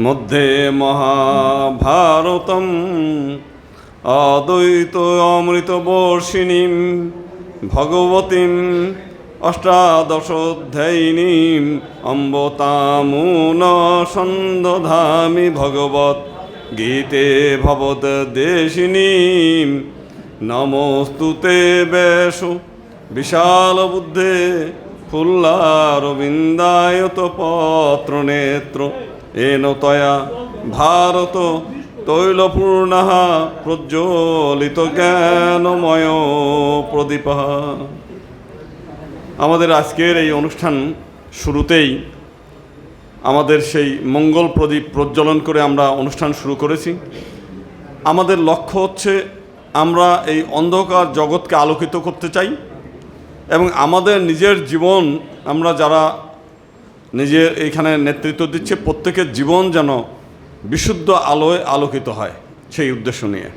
মধ্যে মহাভারতম অদ্বৈত অমৃত বর্ষিণীম ভগবতীম অষ্টাদশোধ্যায়িনীম অম্বতামূন সন্দধামি ভগবত গীতে ভবদ দেশিনীম। নমস্তুতে বেশু বিশাল বুদ্ধে ফুল্লারবিন্দায়ত পত্র নেত্র এন তয়া ভারত তৈলপূর্ণ প্রজ্বলিত জ্ঞানময় প্রদীপ। আমাদের আজকের এই অনুষ্ঠান শুরুতেই আমাদের সেই মঙ্গল প্রদীপ প্রজ্বলন করে আমরা অনুষ্ঠান শুরু করেছি। আমাদের লক্ষ্য হচ্ছে আমরা এই অন্ধকার জগৎকে আলোকিত করতে চাই এবং আমাদের নিজের জীবন আমরা যারা নিজের এখানে নেতৃত্ব দিচ্ছে। প্রত্যেকের জীবন যেন বিশুদ্ধ আলোয় আলোকিত হয় সেই উদ্দেশ্য নিয়ে।